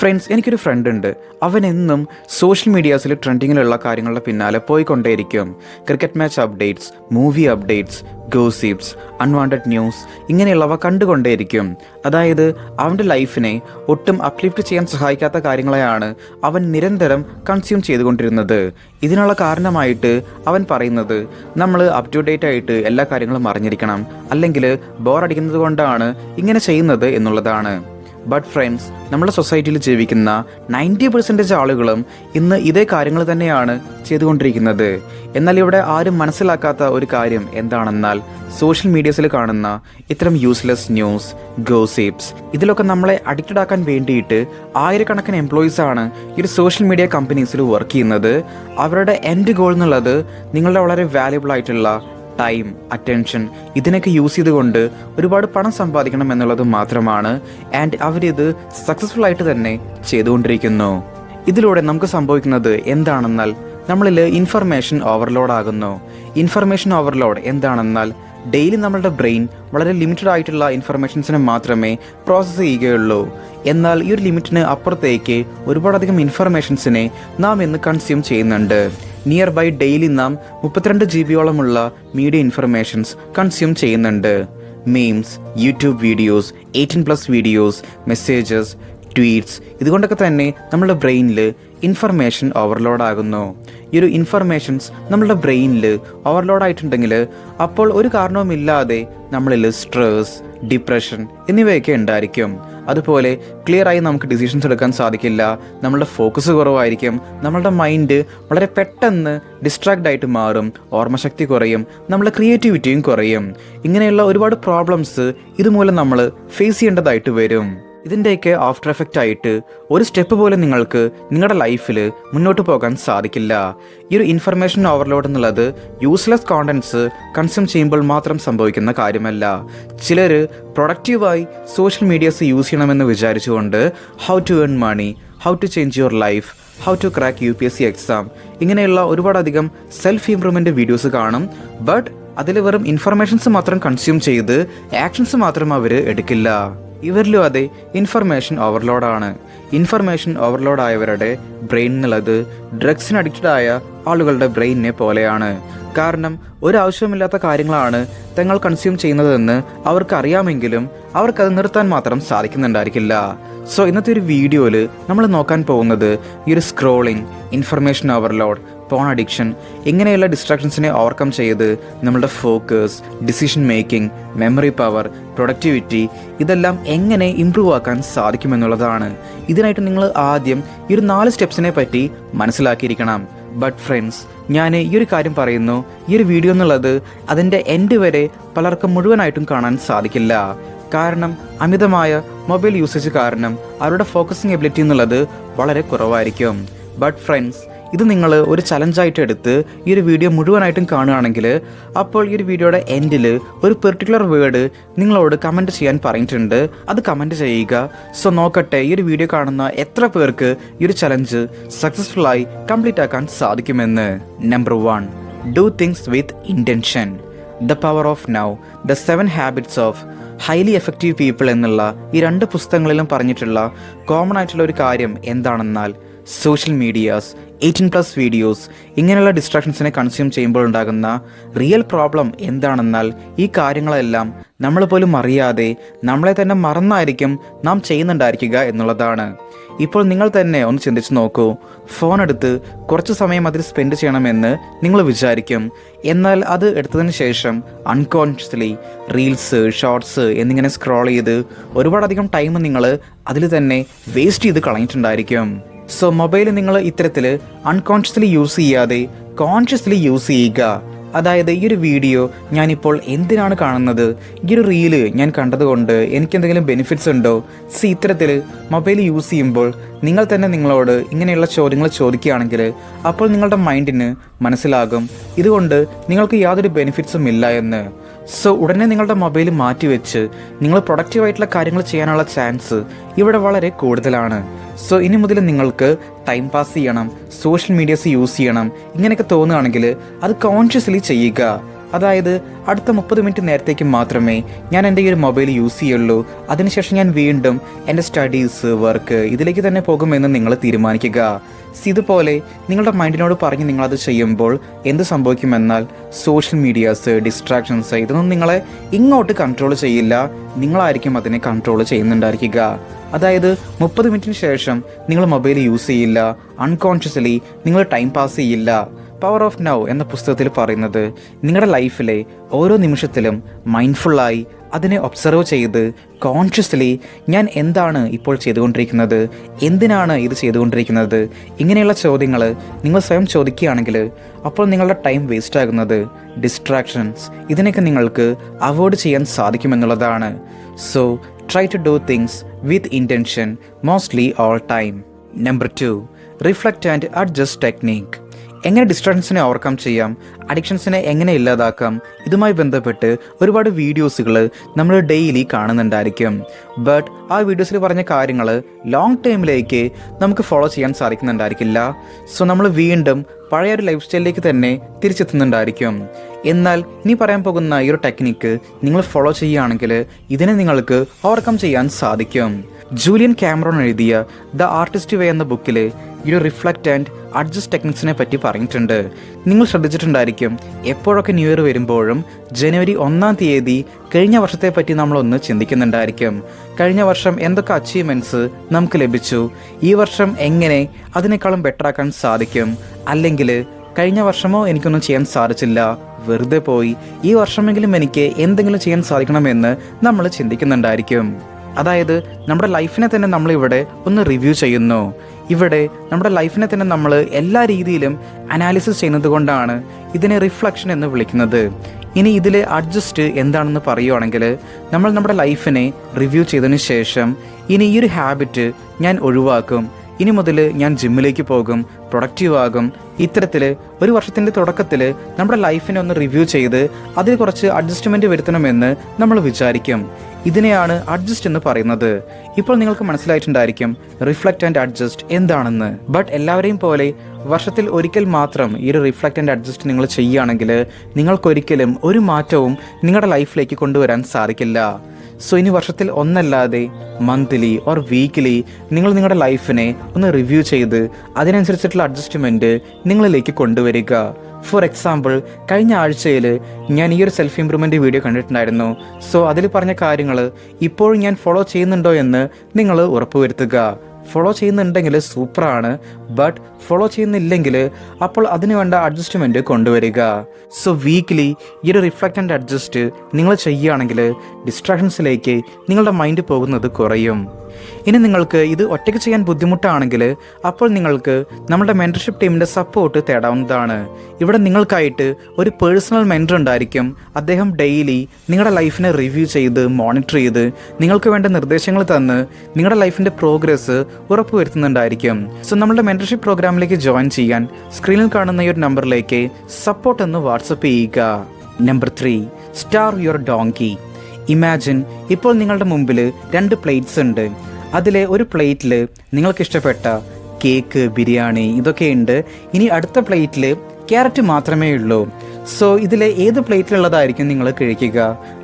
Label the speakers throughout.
Speaker 1: Friends എനിക്കൊരു front ഉണ്ട്. അവൻ എന്നും സോഷ്യൽ മീഡിയാസിൽ ട്രെൻഡിങ്ങിലുള്ള കാര്യങ്ങളുടെ പിന്നാലെ പോയിക്കൊണ്ടേയിരിക്കും. Cricket match updates movie updates gossips unwanted news ഇങ്ങനെയുള്ളവ കണ്ടുകൊണ്ടേയിരിക്കും. അതായത് അവന്റെ ലൈഫിനെ ഒട്ടും അപ്ലിഫ്റ്റ് ചെയ്യാൻ സഹായിക്കാത്ത കാര്യങ്ങളെയാണ് അവൻ നിരന്തരം കൺസ്യൂം ചെയ്തുകൊണ്ടിരുന്നത്. ഇതിനുള്ള കാരണമായിട്ട് അവൻ പറയുന്നത് നമ്മൾ അപ് ടു ഡേറ്റ് ആയിട്ട് എല്ലാ കാര്യങ്ങളും അറിഞ്ഞിരിക്കണം. അല്ലെങ്കിൽ ബോറടിക്കുന്നത് കൊണ്ടാണ് ഇങ്ങനെ ചെയ്യുന്നത് എന്നുള്ളതാണ്. ബട്ട് ഫ്രണ്ട്സ് നമ്മുടെ സൊസൈറ്റിയിൽ ജീവിക്കുന്ന നയന്റി പെർസെന്റേജ് ആളുകളും ഇന്ന് ഇതേ കാര്യങ്ങൾ തന്നെയാണ് ചെയ്തുകൊണ്ടിരിക്കുന്നത്. എന്നാൽ ഇവിടെ ആരും മനസ്സിലാക്കാത്ത ഒരു കാര്യം എന്താണെന്നാൽ സോഷ്യൽ മീഡിയസിൽ കാണുന്ന ഇത്തരം യൂസ്ലെസ് ന്യൂസ് ഗോസിപ്സ് ഇതിലൊക്കെ നമ്മളെ അഡിക്റ്റഡ് ആക്കാൻ വേണ്ടിയിട്ട് ആയിരക്കണക്കിന് എംപ്ലോയീസ് ആണ് ഈ ഒരു സോഷ്യൽ മീഡിയ കമ്പനീസിൽ വർക്ക് ചെയ്യുന്നത്. അവരുടെ എൻഡ് ഗോൾ എന്നുള്ളത് നിങ്ങളുടെ വളരെ വാല്യുബിൾ ആയിട്ടുള്ള ടൈം അറ്റൻഷൻ ഇതിനൊക്കെ യൂസ് ചെയ്തുകൊണ്ട് ഒരുപാട് പണം സമ്പാദിക്കണം എന്നുള്ളത് മാത്രമാണ്. ആൻഡ് അവരിത് സക്സസ്ഫുൾ ആയിട്ട് തന്നെ ചെയ്തുകൊണ്ടിരിക്കുന്നു. ഇതിലൂടെ നമുക്ക് സംഭവിക്കുന്നത് എന്താണെന്നാൽ നമ്മളിൽ ഇൻഫർമേഷൻ ഓവർലോഡ് ആകുന്നു. ഇൻഫർമേഷൻ ഓവർലോഡ് എന്താണെന്നാൽ ഡെയിലി നമ്മളുടെ ബ്രെയിൻ വളരെ ലിമിറ്റഡ് ആയിട്ടുള്ള ഇൻഫർമേഷൻസിനെ മാത്രമേ പ്രോസസ്സ് ചെയ്യുകയുള്ളൂ. എന്നാൽ ഈ ഒരു ലിമിറ്റിന് അപ്പുറത്തേക്ക് ഒരുപാടധികം ഇൻഫർമേഷൻസിനെ നാം ഇന്ന് കൺസ്യൂം ചെയ്യുന്നുണ്ട്. നിയർ ബൈ ഡെയിലി നാം മുപ്പത്തിരണ്ട് ജി ബിയോളമുള്ള മീഡിയ ഇൻഫർമേഷൻസ് കൺസ്യൂം ചെയ്യുന്നുണ്ട്. Memes YouTube videos eighteen plus videos messages tweets ഇതുകൊണ്ടൊക്കെ തന്നെ നമ്മുടെ ബ്രെയിനിൽ ഇൻഫർമേഷൻ ഓവർലോഡ് ആകുന്നു. ഈ ഒരു ഇൻഫർമേഷൻസ് നമ്മുടെ ബ്രെയിനിൽ ഓവർലോഡ് ആയിട്ടുണ്ടെങ്കിൽ അപ്പോൾ ഒരു കാരണവുമില്ലാതെ നമ്മളിൽ സ്ട്രെസ് ഡിപ്രഷൻ എന്നിവയൊക്കെ ഉണ്ടായിരിക്കും. അതുപോലെ ക്ലിയറായി നമുക്ക് ഡിസിഷൻസ് എടുക്കാൻ സാധിക്കില്ല. നമ്മളുടെ ഫോക്കസ് കുറവായിരിക്കും. നമ്മളുടെ മൈൻഡ് വളരെ പെട്ടെന്ന് ഡിസ്ട്രാക്ട് ആയിട്ട് മാറും. ഓർമ്മശക്തി കുറയും. നമ്മുടെ ക്രിയേറ്റിവിറ്റിയും കുറയും. ഇങ്ങനെയുള്ള ഒരുപാട് പ്രോബ്ലംസ് ഇതുമൂലം നമ്മൾ ഫേസ് ചെയ്യേണ്ടതായിട്ട് വരും. ഇതിന്റെയൊക്കെ ആഫ്റ്റർ എഫക്റ്റ് ആയിട്ട് ഒരു സ്റ്റെപ്പ് പോലും നിങ്ങൾക്ക് നിങ്ങളുടെ ലൈഫിൽ മുന്നോട്ട് പോകാൻ സാധിക്കില്ല. ഈ ഒരു ഇൻഫർമേഷൻ ഓവർലോഡ് എന്നുള്ളത് യൂസ്ലെസ് കോണ്ടൻസ് കൺസ്യൂം ചെയ്യുമ്പോൾ മാത്രം സംഭവിക്കുന്ന കാര്യമല്ല. ചിലർ പ്രൊഡക്റ്റീവായി സോഷ്യൽ മീഡിയസ് യൂസ് ചെയ്യണമെന്ന് വിചാരിച്ചുകൊണ്ട് how to earn money how to change your life how to crack U P S C exam ഇങ്ങനെയുള്ള ഒരുപാടധികം സെൽഫ് ഇംപ്രൂവ്മെന്റ് വീഡിയോസ് കാണും. ബട്ട് അതിൽ വെറും ഇൻഫർമേഷൻസ് മാത്രം കൺസ്യൂം ചെയ്ത് ആക്ഷൻസ് മാത്രം അവർ എടുക്കില്ല. ഇവരിലും അതെ ഇൻഫർമേഷൻ ഓവർലോഡാണ് ഇൻഫർമേഷൻ ഓവർലോഡ് ആയവരുടെ ബ്രെയിൻ എന്നുള്ളത് ഡ്രഗ്സിന് അഡിക്റ്റഡ് ആയ ആളുകളുടെ ബ്രെയിനിനെ പോലെയാണ്. കാരണം ഒരാവശ്യമില്ലാത്ത കാര്യങ്ങളാണ് തങ്ങൾ കൺസ്യൂം ചെയ്യുന്നതെന്ന് അവർക്ക് അറിയാമെങ്കിലും അവർക്കത് നിർത്താൻ മാത്രം സാധിക്കുന്നുണ്ടായിരിക്കില്ല. സോ ഇന്നത്തെ ഒരു വീഡിയോയിൽ നമ്മൾ നോക്കാൻ പോകുന്നത് ഈ ഒരു scrolling information overload phone addiction ഇങ്ങനെയുള്ള ഡിസ്ട്രാക്ഷൻസിനെ ഓവർകം ചെയ്ത് നമ്മളുടെ focus decision making memory power productivity ഇതെല്ലാം എങ്ങനെ ഇമ്പ്രൂവ് ആക്കാൻ സാധിക്കുമെന്നുള്ളതാണ് ഇതിനായിട്ട് നിങ്ങൾ ആദ്യം ഈ ഒരു നാല് സ്റ്റെപ്സിനെ പറ്റി മനസ്സിലാക്കിയിരിക്കണം. ബട്ട് ഫ്രണ്ട്സ് ഞാൻ ഈ ഒരു കാര്യം പറയുന്നു. ഈ ഒരു വീഡിയോ എന്നുള്ളത് അതിന്റെ എൻഡ് വരെ പലർക്കും മുഴുവനായിട്ടും കാണാൻ സാധിക്കില്ല. കാരണം അമിതമായ മൊബൈൽ യൂസേജ് കാരണം അവരുടെ ഫോക്കസിങ് എബിലിറ്റി എന്നുള്ളത് വളരെ കുറവായിരിക്കും. ബട്ട് ഫ്രണ്ട്സ് ഇത് നിങ്ങൾ ഒരു ചലഞ്ചായിട്ട് എടുത്ത് ഈ ഒരു വീഡിയോ മുഴുവനായിട്ടും കാണുകയാണെങ്കിൽ അപ്പോൾ ഈ ഒരു വീഡിയോയുടെ എൻഡിൽ ഒരു പെർട്ടിക്കുലർ വേർഡ് നിങ്ങളോട് കമന്റ് ചെയ്യാൻ പറഞ്ഞിട്ടുണ്ട്. അത് കമന്റ് ചെയ്യുക. സോ നോക്കട്ടെ ഈ ഒരു വീഡിയോ കാണുന്ന എത്ര പേർക്ക് ഈ ഒരു ചലഞ്ച് സക്സസ്ഫുള്ളായി കംപ്ലീറ്റ് ആക്കാൻ സാധിക്കുമെന്ന്. Number one do things with intention the power of now the seven habits of highly effective people എന്നുള്ള ഈ രണ്ട് പുസ്തകങ്ങളിലും പറഞ്ഞിട്ടുള്ള കോമൺ ആയിട്ടുള്ള ഒരു കാര്യം എന്താണെന്നാൽ social medias eighteen plus videos ഇങ്ങനെയുള്ള ഡിസ്ട്രാക്ഷൻസിനെ കൺസ്യൂം ചെയ്യുമ്പോൾ ഉണ്ടാകുന്ന റിയൽ പ്രോബ്ലം എന്താണെന്നാൽ ഈ കാര്യങ്ങളെല്ലാം നമ്മൾ പോലും അറിയാതെ നമ്മളെ തന്നെ മറന്നായിരിക്കും നാം ചെയ്യുന്നുണ്ടായിരിക്കുക എന്നുള്ളതാണ്. ഇപ്പോൾ നിങ്ങൾ തന്നെ ഒന്ന് ചിന്തിച്ച് നോക്കൂ. ഫോൺ എടുത്ത് കുറച്ച് സമയം അതിൽ സ്പെൻഡ് ചെയ്യണമെന്ന് നിങ്ങൾ വിചാരിക്കും. എന്നാൽ അത് എടുത്തതിന് ശേഷം അൺകോൺഷ്യസ്ലി റീൽസ് ഷോർട്സ് എന്നിങ്ങനെ സ്ക്രോൾ ചെയ്ത് ഒരുപാടധികം ടൈം നിങ്ങൾ അതിൽ തന്നെ വേസ്റ്റ് ചെയ്ത് കളഞ്ഞിട്ടുണ്ടായിരിക്കും. സോ മൊബൈൽ നിങ്ങൾ ഇത്തരത്തിൽ അൺകോൺഷ്യസ്ലി യൂസ് ചെയ്യാതെ കോൺഷ്യസ്ലി യൂസ് ചെയ്യുക. അതായത് ഈ ഒരു വീഡിയോ ഞാനിപ്പോൾ എന്തിനാണ് കാണുന്നത്? ഈ ഒരു റീൽ ഞാൻ കണ്ടതുകൊണ്ട് എനിക്ക് എന്തെങ്കിലും ബെനിഫിറ്റ്സ് ഉണ്ടോ? സി ഇത്തരത്തിൽ മൊബൈൽ യൂസ് ചെയ്യുമ്പോൾ നിങ്ങൾ തന്നെ നിങ്ങളോട് ഇങ്ങനെയുള്ള ചോദ്യങ്ങൾ ചോദിക്കുകയാണെങ്കിൽ അപ്പോൾ നിങ്ങളുടെ മൈൻഡിന് മനസ്സിലാകും. ഇതുകൊണ്ട് നിങ്ങൾക്ക് യാതൊരു ബെനിഫിറ്റ്സും ഇല്ല എന്ന്. സോ ഉടനെ നിങ്ങളുടെ മൊബൈൽ മാറ്റിവെച്ച് നിങ്ങൾ പ്രൊഡക്റ്റീവായിട്ടുള്ള കാര്യങ്ങൾ ചെയ്യാനുള്ള ചാൻസ് ഇവിടെ വളരെ കൂടുതലാണ്. സോ ഇനി മുതൽ നിങ്ങൾക്ക് ടൈം പാസ് ചെയ്യണം സോഷ്യൽ മീഡിയസ് യൂസ് ചെയ്യണം ഇങ്ങനെയൊക്കെ തോന്നുകയാണെങ്കിൽ അത് കോൺഷ്യസ്ലി ചെയ്യുക. അതായത് അടുത്ത മുപ്പത് മിനിറ്റ് നേരത്തേക്ക് മാത്രമേ ഞാൻ എന്റെ ഈ ഒരു മൊബൈൽ യൂസ് ചെയ്യുള്ളൂ. അതിനുശേഷം ഞാൻ വീണ്ടും എന്റെ സ്റ്റഡീസ് വർക്ക് ഇതിലേക്ക് തന്നെ പോകുമെന്ന് നിങ്ങൾ തീരുമാനിക്കുക. ഇതുപോലെ നിങ്ങളുടെ മൈൻഡിനോട് പറഞ്ഞ് നിങ്ങളത് ചെയ്യുമ്പോൾ എന്ത് സംഭവിക്കുമെന്നാൽ സോഷ്യൽ മീഡിയാസ് ഡിസ്ട്രാക്ഷൻസ് ഇതൊന്നും നിങ്ങളെ ഇങ്ങോട്ട് കൺട്രോൾ ചെയ്യില്ല. നിങ്ങളായിരിക്കും അതിനെ കൺട്രോൾ ചെയ്യുന്നുണ്ടായിരിക്കുക. അതായത് മുപ്പത് മിനിറ്റിന് ശേഷം നിങ്ങൾ മൊബൈൽ യൂസ് ചെയ്യില്ല. അൺകോൺഷ്യസ്ലി നിങ്ങൾ ടൈം പാസ് ചെയ്യില്ല. പവർ ഓഫ് നൗ എന്ന പുസ്തകത്തിൽ പറയുന്നത് നിങ്ങളുടെ ലൈഫിലെ ഓരോ നിമിഷത്തിലും മൈൻഡ്ഫുള്ളായി അതിനെ ഒബ്സർവ് ചെയ്ത് കോൺഷ്യസ്ലി ഞാൻ എന്താണ് ഇപ്പോൾ ചെയ്തുകൊണ്ടിരിക്കുന്നത് എന്തിനാണ് ഇത് ചെയ്തുകൊണ്ടിരിക്കുന്നത് ഇങ്ങനെയുള്ള ചോദ്യങ്ങൾ നിങ്ങൾ സ്വയം ചോദിക്കുകയാണെങ്കിൽ അപ്പോൾ നിങ്ങളുടെ ടൈം വേസ്റ്റ് ആകുന്നത് ഡിസ്ട്രാക്ഷൻസ് ഇതിനൊക്കെ നിങ്ങൾക്ക് അവോയ്ഡ് ചെയ്യാൻ സാധിക്കുമെന്നുള്ളതാണ്. So try to do things with intention mostly all time number two reflect and adjust technique എങ്ങനെ ഡിസ്ട്രാക്ഷൻസിനെ ഓവർകം ചെയ്യാം അഡിക്ഷൻസിനെ എങ്ങനെ ഇല്ലാതാക്കാം ഇതുമായി ബന്ധപ്പെട്ട് ഒരുപാട് വീഡിയോസുകൾ നമ്മൾ ഡെയിലി കാണുന്നുണ്ടായിരിക്കും. ബട്ട് ആ വീഡിയോസിൽ പറഞ്ഞ കാര്യങ്ങൾ ലോങ് ടൈമിലേക്ക് നമുക്ക് ഫോളോ ചെയ്യാൻ സാധിക്കുന്നുണ്ടായിരിക്കില്ല. സോ നമ്മൾ വീണ്ടും പഴയ ഒരു ലൈഫ് സ്റ്റൈലിലേക്ക് തന്നെ തിരിച്ചെത്തുന്നുണ്ടായിരിക്കും. എന്നാൽ ഇനി പറയാൻ പോകുന്ന ഈ ഒരു ടെക്നിക്ക് നിങ്ങൾ ഫോളോ ചെയ്യുകയാണെങ്കിൽ ഇതിനെ നിങ്ങൾക്ക് ഓവർകം ചെയ്യാൻ സാധിക്കും. ജൂലിയൻ ക്യാമറോൺ എഴുതിയ ദ ആർട്ടിസ്റ്റ് വേ എന്ന ബുക്കിൽ ഒരു റിഫ്ലക്റ്റ് ആൻഡ് അഡ്ജസ്റ്റ് ടെക്നിക്സിനെ പറ്റി പറഞ്ഞിട്ടുണ്ട്. നിങ്ങൾ ശ്രദ്ധിച്ചിട്ടുണ്ടായിരിക്കും എപ്പോഴൊക്കെ ന്യൂ ഇയർ വരുമ്പോഴും ജനുവരി ഒന്നാം തീയതി കഴിഞ്ഞ വർഷത്തെ പറ്റി നമ്മളൊന്ന് ചിന്തിക്കുന്നുണ്ടായിരിക്കും. കഴിഞ്ഞ വർഷം എന്തൊക്കെ അച്ചീവ്മെന്റ്സ് നമുക്ക് ലഭിച്ചു? ഈ വർഷം എങ്ങനെ അതിനേക്കാളും ബെറ്റർ ആക്കാൻ സാധിക്കും? അല്ലെങ്കിൽ കഴിഞ്ഞ വർഷമോ എനിക്കൊന്നും ചെയ്യാൻ സാധിച്ചില്ല വെറുതെ പോയി. ഈ വർഷമെങ്കിലും എനിക്ക് എന്തെങ്കിലും ചെയ്യാൻ സാധിക്കണമെന്ന് നമ്മൾ ചിന്തിക്കുന്നുണ്ടായിരിക്കും. അതായത് നമ്മുടെ ലൈഫിനെ തന്നെ നമ്മൾ ഇവിടെ ഒന്ന് റിവ്യൂ ചെയ്യുന്നു. ഇവിടെ നമ്മുടെ ലൈഫിനെ തന്നെ നമ്മൾ എല്ലാ രീതിയിലും അനാലിസിസ് ചെയ്യുന്നത് കൊണ്ടാണ് ഇതിനെ റിഫ്ലക്ഷൻ എന്ന് വിളിക്കുന്നത്. ഇനി ഇതിൽ അഡ്ജസ്റ്റ് എന്താണെന്ന് പറയുവാണെങ്കിൽ നമ്മൾ നമ്മുടെ ലൈഫിനെ റിവ്യൂ ചെയ്തതിന് ശേഷം ഇനി ഈ ഒരു ഹാബിറ്റ് ഞാൻ ഒഴിവാക്കും. ഇനി മുതൽ ഞാൻ ജിമ്മിലേക്ക് പോകും പ്രൊഡക്റ്റീവ് ആകും. ഇത്തരത്തിൽ ഒരു വർഷത്തിന്റെ തുടക്കത്തിൽ നമ്മുടെ ലൈഫിനെ ഒന്ന് റിവ്യൂ ചെയ്ത് അതിൽ കുറച്ച് അഡ്ജസ്റ്റ്മെന്റ് വരുത്തണമെന്ന് നമ്മൾ വിചാരിക്കും. ഇതിനെയാണ് അഡ്ജസ്റ്റ് എന്ന് പറയുന്നത്. ഇപ്പോൾ നിങ്ങൾക്ക് മനസ്സിലായിട്ടുണ്ടായിരിക്കും റിഫ്ലക്റ്റ് ആൻഡ് അഡ്ജസ്റ്റ് എന്താണെന്ന്. ബട്ട് എല്ലാവരെയും പോലെ വർഷത്തിൽ ഒരിക്കൽ മാത്രം ഈ ഒരു റിഫ്ലക്റ്റ് ആൻഡ് അഡ്ജസ്റ്റ് നിങ്ങൾ ചെയ്യുകയാണെങ്കിൽ നിങ്ങൾക്കൊരിക്കലും ഒരു മാറ്റവും നിങ്ങളുടെ ലൈഫിലേക്ക് കൊണ്ടുവരാൻ സാധിക്കില്ല. സോ ഇനി വർഷത്തിൽ ഒന്നല്ലാതെ മന്ത്ലി ഓർ വീക്ക്ലി നിങ്ങൾ നിങ്ങളുടെ ലൈഫിനെ ഒന്ന് റിവ്യൂ ചെയ്ത് അതിനനുസരിച്ചിട്ടുള്ള അഡ്ജസ്റ്റ്മെന്റ് നിങ്ങളിലേക്ക് കൊണ്ടുവരിക. ഫോർ എക്സാമ്പിൾ കഴിഞ്ഞ ആഴ്ചയിൽ ഞാൻ ഈ ഒരു സെൽഫ് ഇമ്പ്രൂവ്മെന്റ് വീഡിയോ കണ്ടിട്ടുണ്ടായിരുന്നു. സോ അതിൽ പറഞ്ഞ കാര്യങ്ങൾ ഇപ്പോഴും ഞാൻ ഫോളോ ചെയ്യുന്നുണ്ടോ എന്ന് നിങ്ങൾ ഉറപ്പുവരുത്തുക. ഫോളോ ചെയ്യുന്നുണ്ടെങ്കിൽ സൂപ്പറാണ്. ബട്ട് ഫോളോ ചെയ്യുന്നില്ലെങ്കിൽ അപ്പോൾ അതിന് വേണ്ട അഡ്ജസ്റ്റ്മെന്റ് കൊണ്ടുവരിക. സോ വീക്ക്ലി ഈ ഒരു റിഫ്ലക്റ്റ് ആൻഡ് അഡ്ജസ്റ്റ് നിങ്ങൾ ചെയ്യുകയാണെങ്കിൽ ഡിസ്ട്രാക്ഷൻസിലേക്ക് നിങ്ങളുടെ മൈൻഡ് പോകുന്നത് കുറയും. ഇനി നിങ്ങൾക്ക് ഇത് ഒറ്റയ്ക്ക് ചെയ്യാൻ ബുദ്ധിമുട്ടാണെങ്കിൽ അപ്പോൾ നിങ്ങൾക്ക് നമ്മുടെ മെന്റർഷിപ്പ് ടീമിന്റെ സപ്പോർട്ട് തേടാവുന്നതാണ്. ഇവിടെ നിങ്ങൾക്കായിട്ട് ഒരു പേഴ്സണൽ മെന്റർ ഉണ്ടായിരിക്കും. അദ്ദേഹം ഡെയിലി നിങ്ങളുടെ ലൈഫിനെ റിവ്യൂ ചെയ്ത് മോണിറ്റർ ചെയ്ത് നിങ്ങൾക്ക് വേണ്ട നിർദ്ദേശങ്ങൾ തന്ന് നിങ്ങളുടെ ലൈഫിന്റെ പ്രോഗ്രസ് ഉറപ്പുവരുത്തുന്നുണ്ടായിരിക്കും സോ നമ്മുടെ മെന്റർഷിപ്പ് പ്രോഗ്രാമിലേക്ക് ജോയിൻ ചെയ്യാൻ സ്ക്രീനിൽ കാണുന്ന ഈ ഒരു നമ്പറിലേക്ക് സപ്പോർട്ട് എന്ന് വാട്സപ്പ് ചെയ്യുക. Number three star your donkey imagine ഇപ്പോൾ നിങ്ങളുടെ മുമ്പിൽ രണ്ട് പ്ലേറ്റ്സ് ഉണ്ട്. അതിലെ ഒരു പ്ലേറ്റിൽ നിങ്ങൾക്ക് ഇഷ്ടപ്പെട്ട കേക്ക് ബിരിയാണി ഇതൊക്കെ ഉണ്ട് ഇനി അടുത്ത പ്ലേറ്റിൽ ക്യാരറ്റ് മാത്രമേ ഉള്ളൂ. സോ ഇതിലെ ഏത് പ്ലേറ്റിലുള്ളതായിരിക്കും നിങ്ങൾ കഴിക്കുക?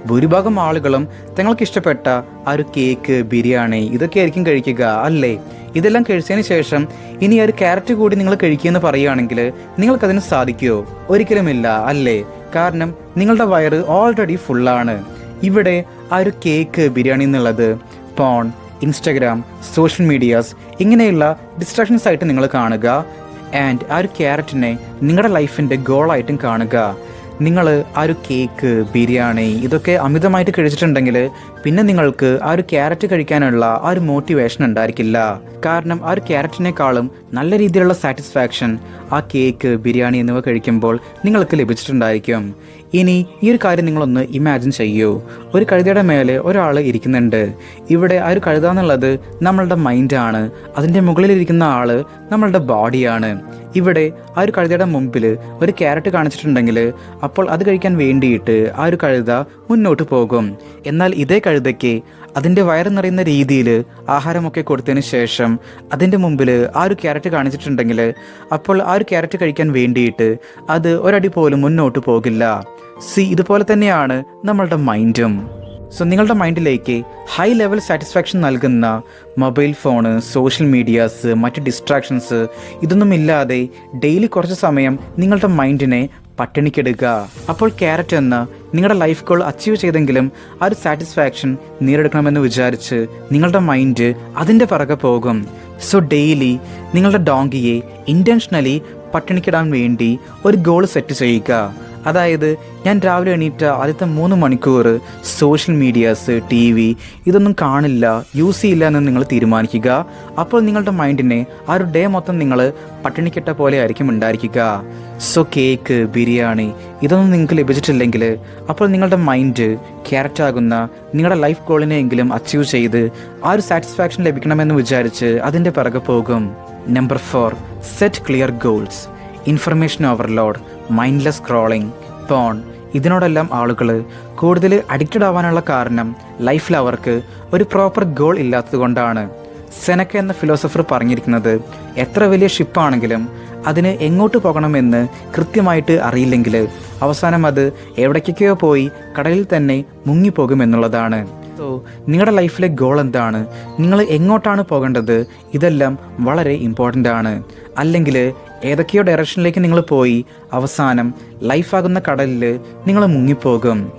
Speaker 1: ഭൂരിഭാഗം ആളുകളും തങ്ങൾക്ക് ഇഷ്ടപ്പെട്ട ആ ഒരു കേക്ക് ബിരിയാണി ഇതൊക്കെ ആയിരിക്കും കഴിക്കുക അല്ലേ? ഇതെല്ലാം കഴിച്ചതിന് ശേഷം ഇനി ഒരു ക്യാരറ്റ് കൂടി നിങ്ങൾ കഴിക്കുമെന്ന് പറയുകയാണെങ്കിൽ നിങ്ങൾക്കതിന് സാധിക്കുമോ ഒരിക്കലുമില്ല അല്ലേ? കാരണം നിങ്ങളുടെ വയറ് ഓൾറെഡി ഫുള്ളാണ് ഇവിടെ ആ ഒരു കേക്ക് ബിരിയാണി എന്നുള്ളത് പോൺ ഇൻസ്റ്റഗ്രാം സോഷ്യൽ മീഡിയാസ് ഇങ്ങനെയുള്ള ഡിസ്ട്രാക്ഷൻസ് ആയിട്ട് നിങ്ങൾ കാണുക. ആൻഡ് ആ ഒരു ക്യാരറ്റിനെ നിങ്ങളുടെ ലൈഫിന്റെ ഗോളായിട്ടും കാണുക. നിങ്ങൾ ആ ഒരു കേക്ക് ബിരിയാണി ഇതൊക്കെ അമിതമായിട്ട് കഴിച്ചിട്ടുണ്ടെങ്കിൽ പിന്നെ നിങ്ങൾക്ക് ആ ഒരു ക്യാരറ്റ് കഴിക്കാനുള്ള ആ ഒരു മോട്ടിവേഷൻ ഉണ്ടായിരിക്കില്ല. കാരണം ആ ഒരു ക്യാരറ്റിനേക്കാളും നല്ല രീതിയിലുള്ള സാറ്റിസ്ഫാക്ഷൻ ആ കേക്ക് ബിരിയാണി എന്നിവ കഴിക്കുമ്പോൾ നിങ്ങൾക്ക് ലഭിച്ചിട്ടുണ്ടായിരിക്കും. ഇനി ഈ ഒരു കാര്യം നിങ്ങളൊന്ന് ഇമാജിൻ ചെയ്യൂ. ഒരു കഴുതയുടെ മേലെ ഒരാൾ ഇരിക്കുന്നുണ്ട്. ഇവിടെ ആ ഒരു കഴുത എന്നുള്ളത് നമ്മളുടെ മൈൻഡാണ് അതിന്റെ മുകളിലിരിക്കുന്ന ആൾ നമ്മളുടെ ബോഡിയാണ് ഇവിടെ ആ ഒരു കഴുതയുടെ മുമ്പിൽ ഒരു ക്യാരറ്റ് കാണിച്ചിട്ടുണ്ടെങ്കിൽ അപ്പോൾ അത് കഴിക്കാൻ വേണ്ടിയിട്ട് ആ ഒരു കഴുത മുന്നോട്ട് പോകും. എന്നാൽ ഇതേ കഴുതയ്ക്ക് അതിന്റെ വയറ് നിറയുന്ന രീതിയിൽ ആഹാരമൊക്കെ കൊടുത്തതിന് ശേഷം അതിന്റെ മുമ്പിൽ ആ ഒരു ക്യാരറ്റ് കാണിച്ചിട്ടുണ്ടെങ്കിൽ അപ്പോൾ ആ ഒരു ക്യാരറ്റ് കഴിക്കാൻ വേണ്ടിയിട്ട് അത് ഒരടി പോലും മുന്നോട്ട് പോകില്ല. സി ഇതുപോലെ തന്നെയാണ് നമ്മളുടെ മൈൻഡും. സോ നിങ്ങളുടെ മൈൻഡിലേക്ക് ഹൈ ലെവൽ സാറ്റിസ്ഫാക്ഷൻ നൽകുന്ന മൊബൈൽ ഫോണ് സോഷ്യൽ മീഡിയാസ് മറ്റ് ഡിസ്ട്രാക്ഷൻസ് ഇതൊന്നും ഇല്ലാതെ ഡെയിലി കുറച്ച് സമയം നിങ്ങളുടെ മൈൻഡിനെ പട്ടിണിക്കെടുക്കുക. അപ്പോൾ ക്യാരറ്റ് എന്ന നിങ്ങളുടെ ലൈഫ് ഗോൾ അച്ചീവ് ചെയ്തെങ്കിലും ആ ഒരു സാറ്റിസ്ഫാക്ഷൻ നേടിയെടുക്കണമെന്ന് വിചാരിച്ച് നിങ്ങളുടെ മൈൻഡ് അതിന്റെ പിറകെ പോകും. സോ ഡെയിലി നിങ്ങളുടെ ഡോങ്കിയെ ഇന്റൻഷനലി പട്ടിണിക്കിടാൻ വേണ്ടി ഒരു ഗോൾ സെറ്റ് ചെയ്യുക. അതായത് ഞാൻ രാവിലെ എണീറ്റ ആദ്യത്തെ മൂന്ന് മണിക്കൂർ സോഷ്യൽ മീഡിയാസ് ടി വി ഇതൊന്നും കാണില്ല യൂസ് ചെയ്യില്ല എന്ന് നിങ്ങൾ തീരുമാനിക്കുക. അപ്പോൾ നിങ്ങളുടെ മൈൻഡിനെ ആ ഒരു ഡേ മൊത്തം നിങ്ങൾ പട്ടിണിക്കെട്ട പോലെ ആയിരിക്കും ഉണ്ടായിരിക്കുക. സോ കേക്ക് ബിരിയാണി ഇതൊന്നും നിങ്ങൾക്ക് ലഭിച്ചിട്ടില്ലെങ്കിൽ അപ്പോൾ നിങ്ങളുടെ മൈൻഡ് ക്യാരറ്റ് ആകുന്ന നിങ്ങളുടെ ലൈഫ് ഗോളിനെയെങ്കിലും അച്ചീവ് ചെയ്ത് ആ ഒരു സാറ്റിസ്ഫാക്ഷൻ ലഭിക്കണമെന്ന് വിചാരിച്ച് അതിന്റെ പിറകെ പോകും. Number four set clear goals information overload mindless scrolling porn ഇതിനോടെല്ലാം ആളുകൾ കൂടുതൽ അഡിക്റ്റഡ് ആവാനുള്ള കാരണം ലൈഫിൽ അവർക്ക് ഒരു പ്രോപ്പർ ഗോൾ ഇല്ലാത്തതുകൊണ്ടാണ് സെനക്ക എന്ന ഫിലോസഫർ പറഞ്ഞിരിക്കുന്നത് എത്ര വലിയ ഷിപ്പാണെങ്കിലും അതിന് എങ്ങോട്ട് പോകണമെന്ന് കൃത്യമായിട്ട് അറിയില്ലെങ്കിൽ അവസാനം അത് എവിടേക്കൊക്കെയോ പോയി കടലിൽ തന്നെ മുങ്ങിപ്പോകുമെന്നുള്ളതാണ് സോ നിങ്ങളുടെ ലൈഫിലെ ഗോൾ എന്താണ്? നിങ്ങൾ എങ്ങോട്ടാണ് പോകേണ്ടത്? ഇതെല്ലാം വളരെ ഇമ്പോർട്ടന്റ് ആണ്. അല്ലെങ്കിൽ ഏതൊക്കെയോ ഡയറക്ഷനിലേക്ക് നിങ്ങൾ പോയി അവസാനം ലൈഫാകുന്ന കടലിൽ നിങ്ങൾ മുങ്ങിപ്പോകും.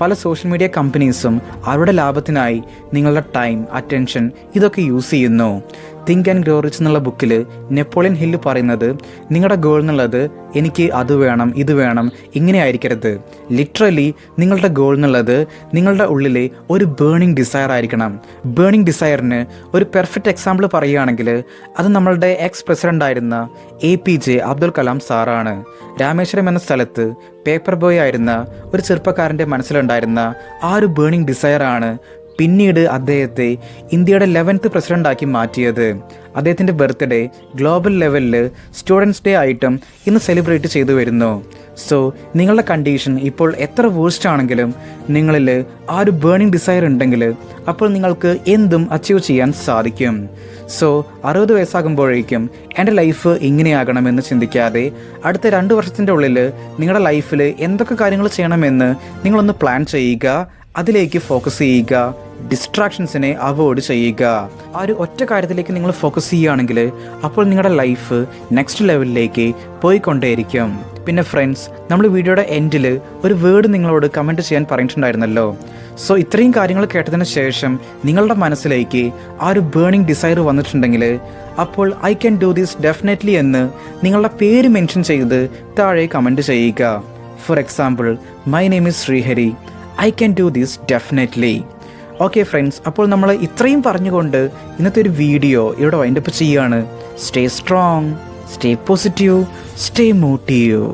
Speaker 1: പല സോഷ്യൽ മീഡിയ കമ്പനീസും അവരുടെ ലാഭത്തിനായി നിങ്ങളുടെ ടൈം അറ്റൻഷൻ ഇതൊക്കെ യൂസ് ചെയ്യുന്നു. തിങ്ക് ആൻഡ് ഗ്രോ റിച്ച് എന്നുള്ള ബുക്കിൽ നെപ്പോളിയൻ ഹില്ല് പറയുന്നത് നിങ്ങളുടെ ഗോൾ എന്നുള്ളത് എനിക്ക് അത് വേണം ഇത് വേണം ഇങ്ങനെ ആയിരിക്കരുത്. ലിറ്ററലി നിങ്ങളുടെ ഗോൾ എന്നുള്ളത് നിങ്ങളുടെ ഉള്ളിലെ ഒരു ബേണിംഗ് ഡിസയർ ആയിരിക്കണം. ബേണിംഗ് ഡിസയറിന് ഒരു പെർഫെക്റ്റ് എക്സാമ്പിൾ പറയുകയാണെങ്കിൽ അത് നമ്മളുടെ എക്സ് പ്രസിഡന്റ് ആയിരുന്ന A P J Abdul Kalam സാറാണ് രാമേശ്വരം എന്ന സ്ഥലത്ത് പേപ്പർ ബോയ് ആയിരുന്ന ഒരു ചെറുപ്പക്കാരന്റെ മനസ്സിലുണ്ടായിരുന്ന ആ ഒരു ബേണിംഗ് ഡിസയറാണ് പിന്നീട് അദ്ദേഹത്തെ ഇന്ത്യയുടെ ലെവൻത്ത് പ്രസിഡന്റാക്കി മാറ്റിയത്. അദ്ദേഹത്തിന്റെ ബർത്ത്ഡേ ഗ്ലോബൽ ലെവലിൽ സ്റ്റുഡൻസ് ഡേ ആയിട്ടും ഇന്ന് സെലിബ്രേറ്റ് ചെയ്തു വരുന്നു. സോ നിങ്ങളുടെ കണ്ടീഷൻ ഇപ്പോൾ എത്ര വേഴ്സ്റ്റ് ആണെങ്കിലും നിങ്ങളിൽ ആ ഒരു ബേണിംഗ് ഡിസയർ ഉണ്ടെങ്കിൽ അപ്പോൾ നിങ്ങൾക്ക് എന്തും അച്ചീവ് ചെയ്യാൻ സാധിക്കും. സോ അറുപത് വയസ്സാകുമ്പോഴേക്കും എന്റെ ലൈഫ് ഇങ്ങനെയാകണമെന്ന് ചിന്തിക്കാതെ അടുത്ത രണ്ട് വർഷത്തിന്റെ ഉള്ളിൽ നിങ്ങളുടെ ലൈഫിൽ എന്തൊക്കെ കാര്യങ്ങൾ ചെയ്യണമെന്ന് നിങ്ങളൊന്ന് പ്ലാൻ ചെയ്യുക. അതിലേക്ക് ഫോക്കസ് ചെയ്യുക. ഡിസ്ട്രാക്ഷൻസിനെ അവോയ്ഡ് ചെയ്യുക. ആ ഒരു ഒറ്റ കാര്യത്തിലേക്ക് നിങ്ങൾ ഫോക്കസ് ചെയ്യുകയാണെങ്കിൽ അപ്പോൾ നിങ്ങളുടെ ലൈഫ് നെക്സ്റ്റ് ലെവലിലേക്ക് പോയിക്കൊണ്ടേയിരിക്കും. പിന്നെ ഫ്രണ്ട്സ് നമ്മൾ വീഡിയോയുടെ എൻഡിൽ ഒരു വേർഡ് നിങ്ങളോട് കമന്റ് ചെയ്യാൻ പറഞ്ഞിട്ടുണ്ടായിരുന്നല്ലോ. സോ ഇത്രയും കാര്യങ്ങൾ കേട്ടതിന് ശേഷം നിങ്ങളുടെ മനസ്സിലേക്ക് ആ ഒരു ബേണിംഗ് ഡിസയർ വന്നിട്ടുണ്ടെങ്കിൽ അപ്പോൾ I can do this definitely എന്ന് നിങ്ങളുടെ പേര് മെൻഷൻ ചെയ്ത് താഴെ കമന്റ് ചെയ്യുക. For example my name is Sreehari I can do this definitely okay friends അപ്പോൾ നമ്മൾ ഇത്രയും പറഞ്ഞുകൊണ്ട് ഇന്നത്തെ ഒരു വീഡിയോ ഇവിടെ വൈൻഡപ്പ് ചെയ്യുകയാണ്. Stay strong stay positive stay motive